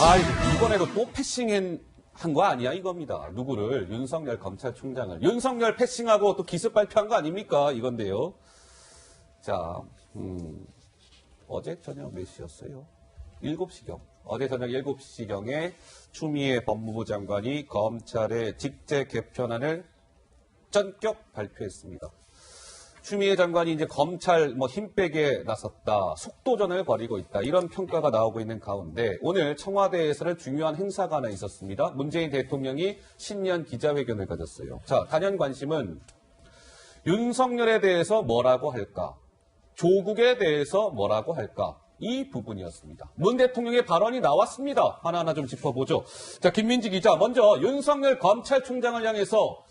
아, 이번에도 또 패싱한 거 아니야 이겁니다. 누구를 윤석열 검찰총장을 윤석열 패싱하고 또 기습 발표한 거 아닙니까 이건데요. 자, 음, 어제 저녁 몇 시였어요? 7시경. 어제 저녁 7시경에 추미애 법무부 장관이 검찰의 직제 개편안을 전격 발표했습니다. 추미애 장관이 이제 검찰 뭐 힘 빼게 나섰다, 속도전을 벌이고 있다 이런 평가가 나오고 있는 가운데 오늘 청와대에서는 중요한 행사가 하나 있었습니다. 문재인 대통령이 신년 기자회견을 가졌어요. 자, 단연 관심은 윤석열에 대해서 뭐라고 할까, 조국에 대해서 뭐라고 할까 이 부분이었습니다. 문 대통령의 발언이 나왔습니다. 하나하나 좀 짚어보죠. 자, 김민지 기자 먼저 윤석열 검찰총장을 향해서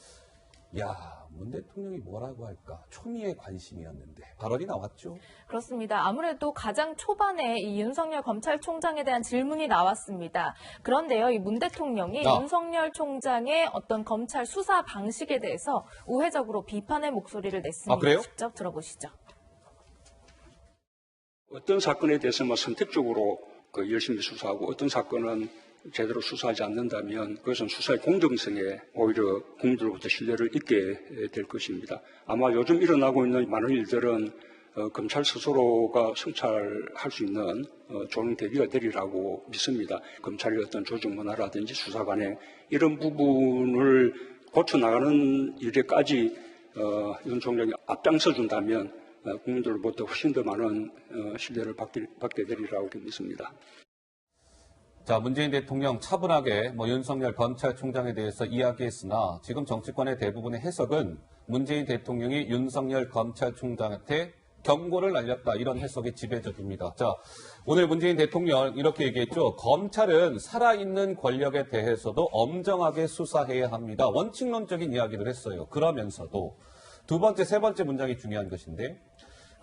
야. 문 대통령이 뭐라고 할까? 초미의 관심이었는데 발언이 나왔죠. 그렇습니다. 아무래도 가장 초반에 이 윤석열 검찰총장에 대한 질문이 나왔습니다. 그런데요, 이 문 대통령이 아. 윤석열 총장의 어떤 검찰 수사 방식에 대해서 우회적으로 비판의 목소리를 냈습니다. 아, 그래요? 직접 들어보시죠. 어떤 사건에 대해서만 선택적으로 그 열심히 수사하고 어떤 사건은 제대로 수사하지 않는다면 그것은 수사의 공정성에 오히려 국민들로부터 신뢰를 잊게 될 것입니다. 아마 요즘 일어나고 있는 많은 일들은 어, 검찰 스스로가 성찰할 수 있는 어, 좋은 계기가 되리라고 믿습니다. 검찰의 어떤 조직 문화라든지 수사관의 이런 부분을 고쳐나가는 일에까지 어, 윤 총장이 앞장서 준다면 어, 국민들로부터 훨씬 더 많은 어, 신뢰를 받게, 받게 되리라고 믿습니다. 자, 문재인 대통령 차분하게 뭐 윤석열 검찰총장에 대해서 이야기했으나 지금 정치권의 대부분의 해석은 문재인 대통령이 윤석열 검찰총장한테 경고를 날렸다 이런 해석이 지배적입니다. 자, 오늘 문재인 대통령 이렇게 얘기했죠. 검찰은 살아있는 권력에 대해서도 엄정하게 수사해야 합니다. 원칙론적인 이야기를 했어요. 그러면서도 두 번째, 세 번째 문장이 중요한 것인데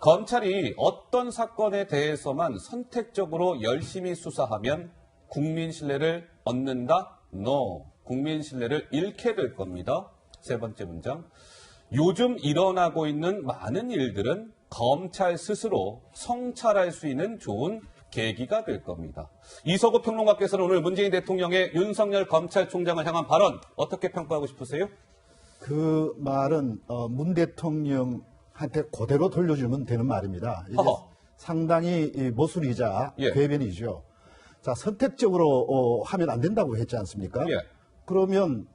검찰이 어떤 사건에 대해서만 선택적으로 열심히 수사하면 국민 신뢰를 얻는다? No. 국민 신뢰를 잃게 될 겁니다. 세 번째 문장. 요즘 일어나고 있는 많은 일들은 검찰 스스로 성찰할 수 있는 좋은 계기가 될 겁니다. 이서구 평론가께서는 오늘 문재인 대통령의 윤석열 검찰총장을 향한 발언 어떻게 평가하고 싶으세요? 그 말은 어, 문 대통령한테 그대로 돌려주면 되는 말입니다. 상당히 이 모순이자 예. 궤변이죠. 자 선택적으로 어, 하면 안 된다고 했지 않습니까? 예. 그러면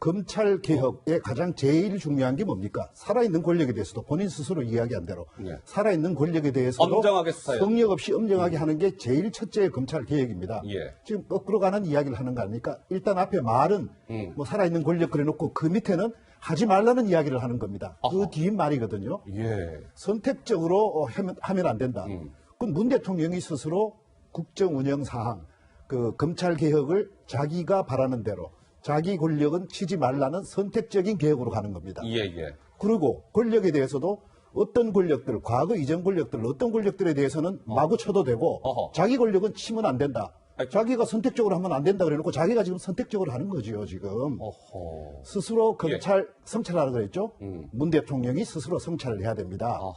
검찰 개혁의 가장 제일 중요한 게 뭡니까? 살아있는 권력에 대해서도 본인 스스로 이야기한 대로 예. 살아있는 권력에 대해서도 엄정하게 성역 없이 엄정하게 하는 게 제일 첫째 검찰 개혁입니다. 예. 지금 거꾸로 가는 이야기를 하는 거 아닙니까? 일단 앞에 말은 음. 뭐 살아있는 권력 그래놓고 그 밑에는 하지 말라는 이야기를 하는 겁니다. 그 아하. 뒤 말이거든요. 예. 선택적으로 어, 하면, 하면 안 된다. 음. 그건 문 대통령이 스스로 국정 운영 사항, 그 검찰 개혁을 자기가 바라는 대로 자기 권력은 치지 말라는 선택적인 개혁으로 가는 겁니다. 예, 예. 그리고 권력에 대해서도 어떤 권력들, 과거 이전 권력들, 어떤 권력들에 대해서는 마구 쳐도 되고 어허. 자기 권력은 치면 안 된다. 자기가 선택적으로 하면 안 된다 그래놓고 자기가 지금 선택적으로 하는 거지요, 지금. 어허. 스스로 검찰 성찰하라 그랬죠? 음. 문 대통령이 스스로 성찰을 해야 됩니다. 아하.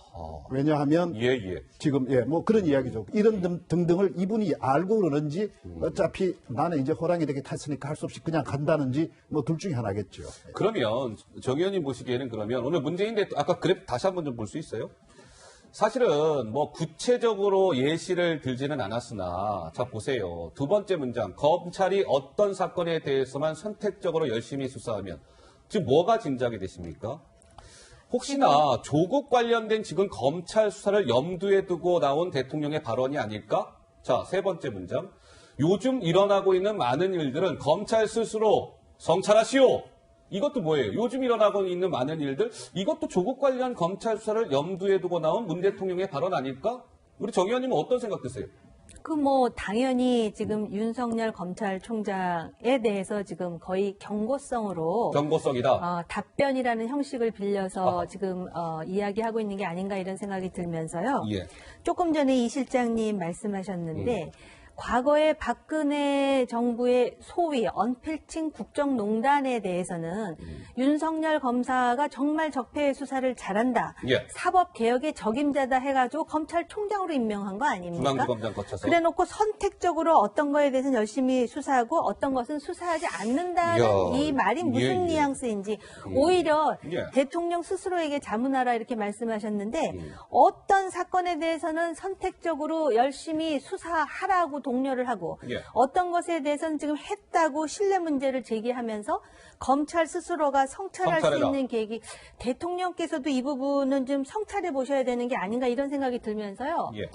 왜냐하면 예, 예. 지금 예 뭐 그런 이야기죠. 이런 등- 등등을 이분이 알고 그러는지 음. 어차피 나는 이제 호랑이 되게 탔으니까 할 수 없이 그냥 간다는지 뭐 둘 중에 하나겠죠. 그러면 정 의원님 보시기에는 그러면 오늘 문재인 대통령 아까 그래프 다시 한번 좀 볼 수 있어요? 사실은 뭐 구체적으로 예시를 들지는 않았으나 자 보세요. 두 번째 문장 검찰이 어떤 사건에 대해서만 선택적으로 열심히 수사하면 지금 뭐가 짐작이 되십니까? 혹시나 조국 관련된 지금 검찰 수사를 염두에 두고 나온 대통령의 발언이 아닐까? 자, 세 번째 문장. 요즘 일어나고 있는 많은 일들은 검찰 스스로 성찰하시오. 이것도 뭐예요? 요즘 일어나고 있는 많은 일들, 이것도 조국 관련 검찰 수사를 염두에 두고 나온 문 대통령의 발언 아닐까? 우리 정 의원님은 어떤 생각 드세요? 그 뭐 당연히 지금 윤석열 검찰총장에 대해서 지금 거의 경고성으로 경고성이다. 어, 답변이라는 형식을 빌려서 아하. 지금 어, 이야기하고 있는 게 아닌가 이런 생각이 들면서요. 예. 조금 전에 이 실장님 말씀하셨는데 과거에 박근혜 정부의 소위 언필칭 국정농단에 대해서는 음. 윤석열 검사가 정말 적폐 수사를 잘한다. 예. 사법 개혁의 적임자다 해가지고 검찰총장으로 임명한 거 아닙니까? 그래놓고 선택적으로 어떤 거에 대해서는 열심히 수사하고 어떤 것은 수사하지 않는다는 이야, 이 말이 무슨 예, 예. 뉘앙스인지 오히려 예. 대통령 스스로에게 자문하라 이렇게 말씀하셨는데 음. 어떤 사건에 대해서는 선택적으로 열심히 수사하라고 독려를 하고 예. 어떤 것에 대해서는 지금 했다고 신뢰 문제를 제기하면서 검찰 스스로가 성찰할 수 성찰해라. 있는 계획이 대통령께서도 이 부분은 좀 성찰해 보셔야 되는 게 아닌가 이런 생각이 들면서요. 예.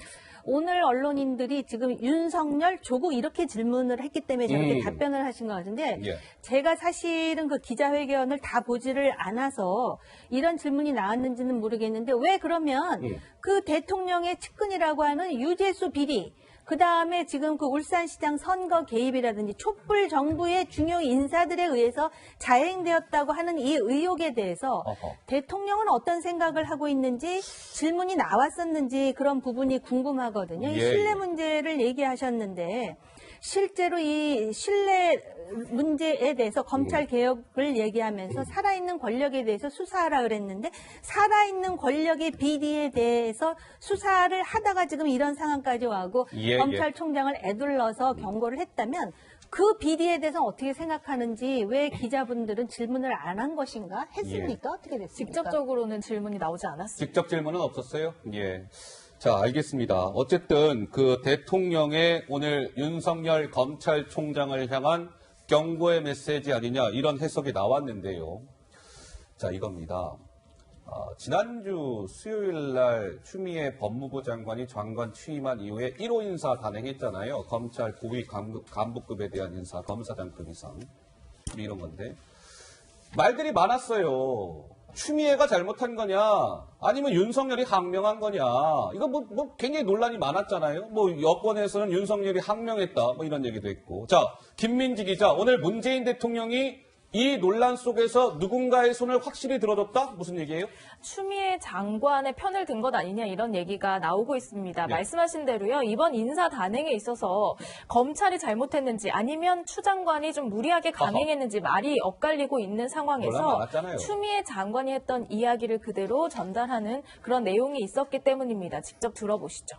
오늘 언론인들이 지금 윤석열 조국 이렇게 질문을 했기 때문에 저렇게 음. 답변을 하신 것 같은데 예. 제가 사실은 그 기자회견을 다 보지를 않아서 이런 질문이 나왔는지는 모르겠는데 왜 그러면 음. 그 대통령의 측근이라고 하는 유재수 비리 그 다음에 지금 그 울산시장 선거 개입이라든지 촛불 정부의 중요 인사들에 의해서 자행되었다고 하는 이 의혹에 대해서 어허. 대통령은 어떤 생각을 하고 있는지 질문이 나왔었는지 그런 부분이 궁금하거든요. 이 예, 신뢰 예. 문제를 얘기하셨는데 실제로 이 신뢰 문제에 대해서 검찰 음. 개혁을 얘기하면서 살아있는 권력에 대해서 수사하라 그랬는데 살아있는 권력의 비리에 대해서 수사를 하다가 지금 이런 상황까지 와고 예, 예. 검찰총장을 애둘러서 경고를 했다면 그 비리에 대해서 어떻게 생각하는지 왜 기자분들은 질문을 안 한 것인가 했습니까? 어떻게 됐습니까? 직접적으로는 질문이 나오지 않았습니다. 직접 질문은 없었어요? 예. 자, 알겠습니다. 어쨌든 그 대통령의 오늘 윤석열 검찰총장을 향한 경고의 메시지 아니냐 이런 해석이 나왔는데요. 자, 이겁니다. 아, 지난주 수요일 날 추미애 법무부 장관이 장관 취임한 이후에 1호 인사 단행했잖아요. 검찰 고위 간부, 간부급 에 대한 인사, 검사장급 이상. 이런 건데. 말들이 많았어요. 추미애가 잘못한 거냐, 아니면 윤석열이 항명한 거냐. 이거 뭐, 뭐 굉장히 논란이 많았잖아요. 뭐 여권에서는 윤석열이 항명했다, 뭐 이런 얘기도 했고. 자, 김민지 기자, 오늘 문재인 대통령이 이 논란 속에서 누군가의 손을 확실히 들어줬다? 무슨 얘기예요? 추미애 장관의 편을 든 것 아니냐 이런 얘기가 나오고 있습니다. 네. 말씀하신 대로요. 이번 인사 단행에 있어서 검찰이 잘못했는지 아니면 추 장관이 좀 무리하게 강행했는지 말이 엇갈리고 있는 상황에서. 추미애 장관이 했던 이야기를 그대로 전달하는 그런 내용이 있었기 때문입니다. 직접 들어보시죠.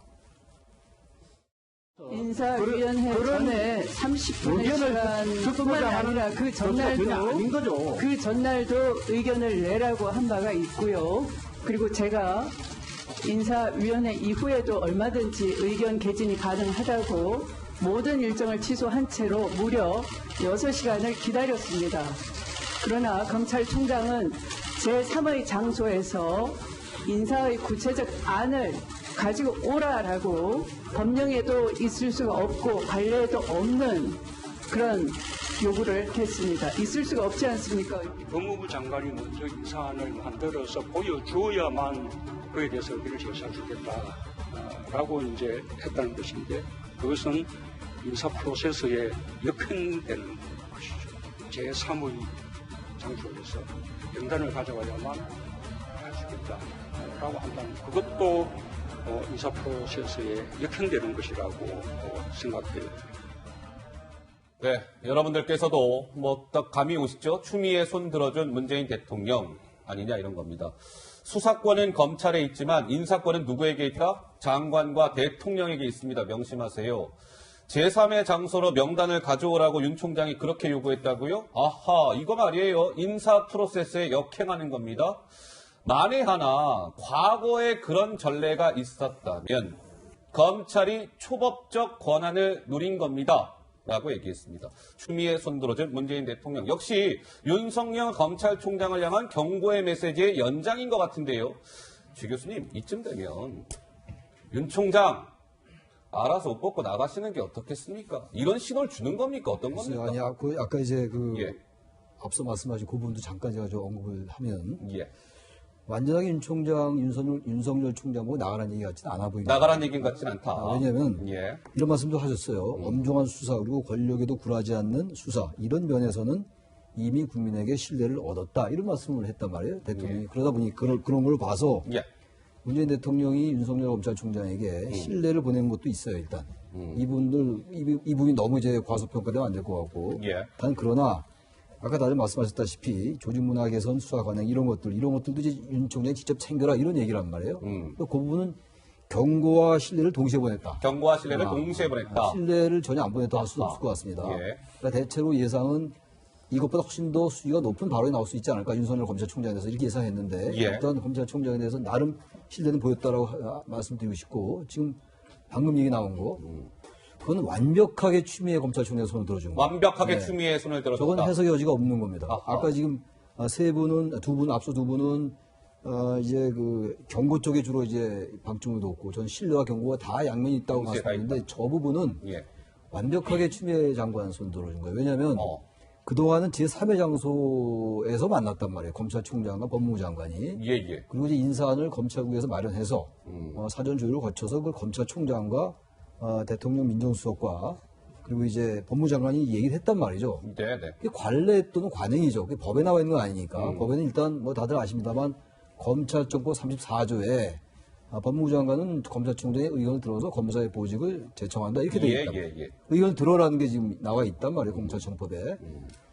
인사위원회 전에 30분의 시간뿐만 아니라 그 전날도 그 전날도 의견을 내라고 한 바가 있고요. 그리고 제가 인사위원회 이후에도 얼마든지 의견 개진이 가능하다고 모든 일정을 취소한 채로 무려 6시간을 기다렸습니다. 그러나 검찰총장은 제3의 장소에서 인사의 구체적 안을 가지고 오라라고 법령에도 있을 수가 없고 관례에도 없는 그런 요구를 했습니다. 있을 수가 없지 않습니까? 법무부 장관이 먼저 인사안을 만들어서 보여주어야만 그에 대해서 의견을 제시해주겠다라고 이제 했다는 것인데 그것은 인사 프로세스에 역행되는 것이죠. 제3의 장소에서 명단을 가져가야만 할 수 있겠다라고 한다는 그것도 어, 인사 프로세스에 역행되는 것이라고 어, 생각해요. 네, 여러분들께서도 뭐 딱 감이 오시죠? 추미애 손 들어준 문재인 대통령 아니냐 이런 겁니다. 수사권은 검찰에 있지만 인사권은 누구에게 있다? 장관과 대통령에게 있습니다. 명심하세요. 제3의 장소로 명단을 가져오라고 윤 총장이 그렇게 요구했다고요? 아하, 이거 말이에요. 인사 프로세스에 역행하는 겁니다. 만에 하나 과거에 그런 전례가 있었다면 검찰이 초법적 권한을 누린 겁니다. 라고 얘기했습니다. 추미애 손들어준 문재인 대통령. 역시 윤석열 검찰총장을 향한 경고의 메시지의 연장인 것 같은데요. 주 교수님, 이쯤 되면 윤 총장 알아서 옷 벗고 나가시는 게 어떻겠습니까? 이런 신호를 주는 겁니까? 어떤. 겁니까? 아니, 아, 그 아까 이제 그 예. 앞서 말씀하신 그 부분도 잠깐 제가 좀 언급을 하면 예. 완전하게 윤 총장, 윤석열, 윤석열 총장 보고 나가라는 얘기 같지는 않아 보입니다. 나가란 얘기는 같진 않다. 아, 왜냐면 예. 이런 말씀도 하셨어요. 엄중한 수사 그리고 권력에도 굴하지 않는 수사 이런 면에서는 이미 국민에게 신뢰를 얻었다 이런 말씀을 했단 말이에요 대통령이 그러다 보니 그런 그런 걸 봐서 예. 문재인 대통령이 윤석열 검찰총장에게 신뢰를 보낸 것도 있어요 일단 이분들 이, 부- 이 부분이 너무 이제 과소평가되면 안 될 것 같고 예. 단 그러나 아까 다들 말씀하셨다시피 조직문화 개선 수사 관행 이런 것들 이런 것들도 이제 윤 총장이 직접 챙겨라 이런 얘기란 말이에요. 음. 그 부분은 경고와 신뢰를 동시에 보냈다. 경고와 신뢰를 아, 동시에 보냈다. 신뢰를 전혀 안 보냈다 할 수도 없을 것 같습니다. 예. 그러니까 대체로 예상은 이것보다 훨씬 더 수위가 높은 발언이 나올 수 있지 않을까 윤석열 검찰총장에 대해서 이렇게 예상했는데 예. 일단 검찰총장에 대해서 나름 신뢰는 보였다라고 하- 말씀드리고 싶고 지금 방금 얘기 나온 거 그건 완벽하게 추미애 검찰총장의 손을 들어준 거예요. 완벽하게 네. 추미애 손을 들어줬다. 저건 해석의 여지가 없는 겁니다. 아하. 아까 지금 아, 세 분은 두 분 앞서 두 분은 어, 이제 그 경고 쪽에 주로 이제 방점을 뒀고 전 신뢰와 경고가 다 양면이 있다고 말씀드렸는데 저 부분은 예. 완벽하게 추미애 장관 손 들어준 거예요. 왜냐하면 어. 그동안은 제3의 장소에서 만났단 말이에요. 검찰총장과 법무부 장관이. 예, 예. 그리고 이제 인사안을 검찰국에서 마련해서 음. 어, 사전 조율을 거쳐서 그걸 검찰총장과 어, 대통령 민정수석과 그리고 이제 법무장관이 얘기를 했단 말이죠. 네, 네. 그게 관례 또는 관행이죠. 그게 법에 나와 있는 건 아니니까. 음. 법에는 일단 뭐 다들 아십니다만 검찰정법 34조에 아, 법무부 장관은 검찰총장의 의견을 들어서 검사의 보직을 제청한다 이렇게 되어 예, 있다. 예, 예. 의견 들어라는 게 지금 나와 있단 말이에요 검찰청법에.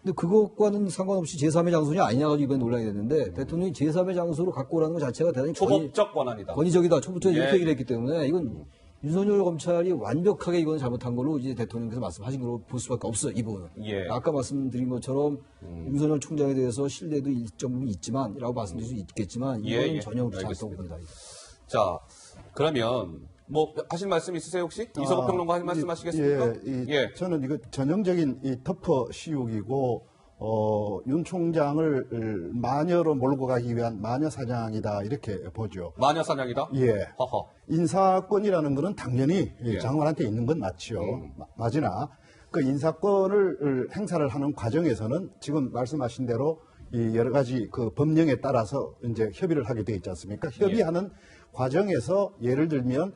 근데 그것과는 상관없이 제3의 장소냐 아니냐 가지고 이번에 논란이 됐는데 대통령이 제3의 장소로 갖고 오라는 것 자체가 대단히 초법적 권한이다. 권위적이다. 예. 이렇게 얘기를 했기 때문에 이건 윤석열 검찰이 완벽하게 이건 잘못한 걸로 이제 대통령께서 말씀하신 걸로 볼 수밖에 없어요. 이 부분은. 예. 아까 말씀드린 것처럼 윤석열 총장에 대해서 신뢰도 일정 부분 있지만이라고 말씀드릴 수 있겠지만 예, 이거는 예. 전혀 그렇지 않다고. 봅니다. 자, 그러면 뭐 하실 말씀 있으세요 혹시? 이서국 평론가 하실 말씀 하시겠습니까? 아, 예, 이, 저는 이거 전형적인 이 덮어 씌우기고 어, 윤 총장을 마녀로 몰고 가기 위한 마녀 사장이다 이렇게 보죠. 마녀 사냥이다. 예. 허허. 인사권이라는 것은 당연히 예. 장관한테 있는 건 맞죠. 마- 맞으나 그 인사권을 행사를 하는 과정에서는 지금 말씀하신 대로 이 여러 가지 그 법령에 따라서 이제 협의를 하게 돼 있지 않습니까? 협의하는 과정에서 예를 들면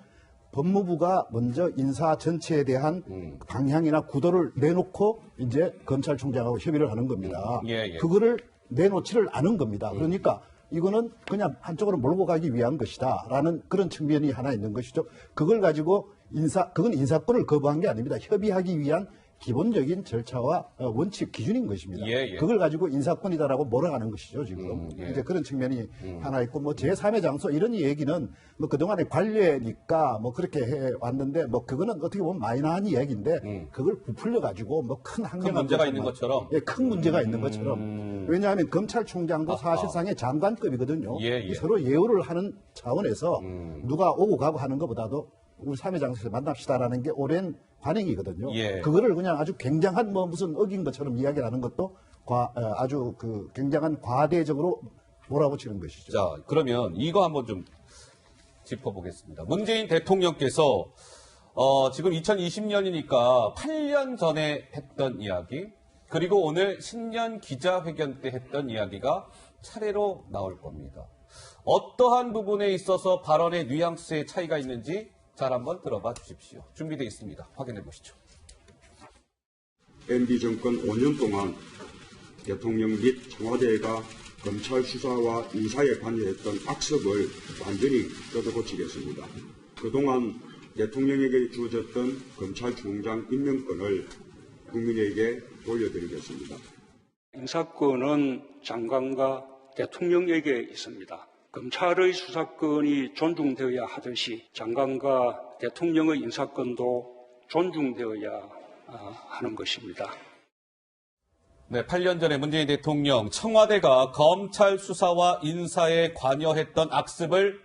법무부가 먼저 인사 전체에 대한 방향이나 구도를 내놓고 이제 검찰총장하고 협의를 하는 겁니다. 예, 예. 그거를 내놓지를 않은 겁니다. 그러니까 이거는 그냥 한쪽으로 몰고 가기 위한 것이다라는 그런 측면이 하나 있는 것이죠. 그걸 가지고 인사 그건 인사권을 거부한 게 아닙니다. 협의하기 위한 기본적인 절차와 어, 원칙 기준인 것입니다. 예, 예. 그걸 가지고 인사권이다라고 몰아가는 것이죠 지금 음, 예. 이제 그런 측면이 하나 있고 뭐 제3의 장소 이런 얘기는 뭐 그동안의 관례니까 뭐 그렇게 해 왔는데 뭐 그거는 어떻게 보면 마이너한 이야기인데 그걸 부풀려 가지고 뭐큰 음. 문제가 있는 뭐- 것처럼? 음. 예, 큰 문제가 있는 것처럼 왜냐하면 검찰총장도 아하. 사실상의 장관급이거든요. 예, 예. 서로 예우를 하는 차원에서 음. 누가 오고 가고 하는 것보다도 우리 3회 장소에서 만납시다라는 게 오랜 관행이거든요. 예. 그거를 그냥 아주 굉장한 뭐 무슨 어긴 것처럼 이야기를 하는 것도 과- 어, 아주 그 굉장한 과대적으로 몰아붙이는 것이죠. 자, 그러면 이거 한번 좀 짚어보겠습니다. 문재인 대통령께서 어, 지금 2020년이니까 8년 전에 했던 이야기, 그리고 오늘 신년 기자회견 때 했던 이야기가 차례로 나올 겁니다. 어떠한 부분에 있어서 발언의 뉘앙스의 차이가 있는지 잘 한번 들어봐 주십시오. 준비되어 있습니다. 확인해 보시죠. MB 정권 5년 동안 대통령 및 청와대가 검찰 수사와 인사에 관여했던 악습을 완전히 뜯어고치겠습니다. 그동안 대통령에게 주어졌던 검찰총장 임명권을 국민에게 돌려드리겠습니다. 인사권은 장관과 대통령에게 있습니다. 검찰의 수사권이 존중되어야 하듯이 장관과 대통령의 인사권도 존중되어야 아, 하는 것입니다. 네, 8년 전에 문재인 대통령 청와대가 검찰 수사와 인사에 관여했던 악습을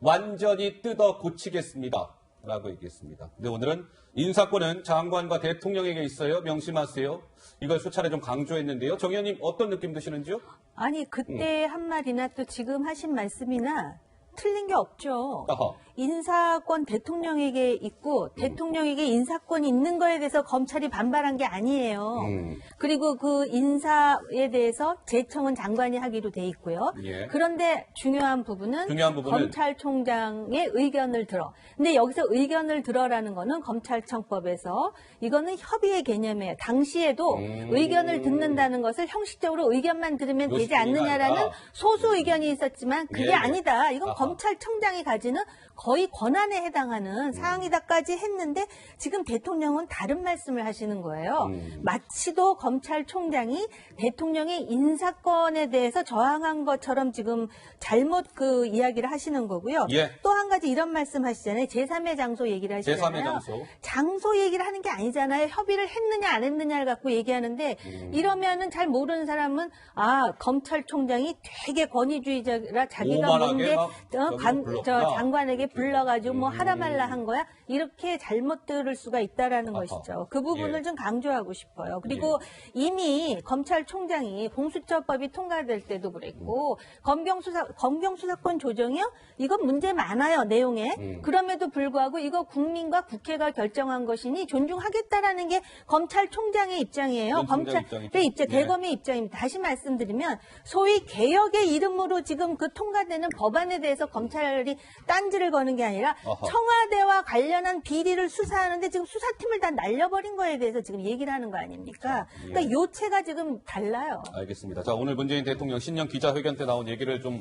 완전히 뜯어 고치겠습니다. 라고 얘기했습니다. 근데 오늘은 인사권은 장관과 대통령에게 있어요. 명심하세요. 이걸 수차례 좀 강조했는데요. 정 의원님 어떤 느낌 드시는지요? 아니 그때 한 말이나 또 지금 하신 말씀이나 틀린 게 없죠. 아하. 인사권 대통령에게 있고 대통령에게 인사권이 있는 거에 대해서 검찰이 반발한 게 아니에요. 음. 그리고 그 인사에 대해서 재청은 장관이 하기로 돼 있고요. 예. 그런데 중요한 부분은, 중요한 부분은 검찰총장의 의견을 들어. 근데 여기서 의견을 들어라는 거는 검찰청법에서 이거는 협의의 개념이에요. 당시에도 음. 의견을 듣는다는 것을 형식적으로 의견만 들으면 되지 않느냐라는 아니라. 소수 의견이 있었지만 그게 예, 예. 아니다. 이건 아하. 검찰청장이 가지는 거의 권한에 해당하는 사항이다까지 했는데 지금 대통령은 다른 말씀을 하시는 거예요. 음. 마치도 검찰총장이 대통령의 인사권에 대해서 저항한 것처럼 지금 잘못 그 이야기를 하시는 거고요. 예. 또한 가지 이런 말씀 하시잖아요. 제3의 장소 얘기를 하시잖아요. 제3의 장소. 장소 얘기를 하는 게 아니잖아요. 협의를 했느냐 안 했느냐를 갖고 얘기하는데 음. 이러면은 잘 모르는 사람은 아 검찰총장이 되게 권위주의자라 자기가 뭔데 막 어, 관-. 저 장관에게 불러가지고 뭐 음. 하라 말라 한 거야 이렇게 잘못 들을 수가 있다라는 아하. 것이죠. 그 부분을 예. 좀 강조하고 싶어요. 그리고 이미 검찰총장이 공수처법이 통과될 때도 그랬고 검경 수사 검경 수사권 조정이요 이건 문제 많아요 내용에 음. 그럼에도 불구하고 이거 국민과 국회가 결정한 것이니 존중하겠다라는 게 검찰총장의 입장이에요. 검찰의 입장이죠. 입장, 예. 대검의 입장입니다. 다시 말씀드리면 소위 개혁의 이름으로 지금 그 통과되는 법안에 대해서 검찰이 딴지를 거는 게 아니라 아하. 청와대와 관련한 비리를 수사하는데 지금 수사팀을 다 날려버린 거에 대해서 지금 얘기를 하는 거 아닙니까? 예. 그러니까 요체가 지금 달라요. 알겠습니다. 자, 오늘 문재인 대통령 신년 기자회견 때 나온 얘기를 좀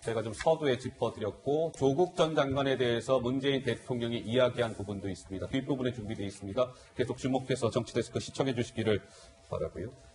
제가 좀 서두에 짚어드렸고 조국 전 장관에 대해서 문재인 대통령이 이야기한 부분도 있습니다. 뒷부분에 준비되어 있습니다. 계속 주목해서 정치데스크 시청해 주시기를 바라고요.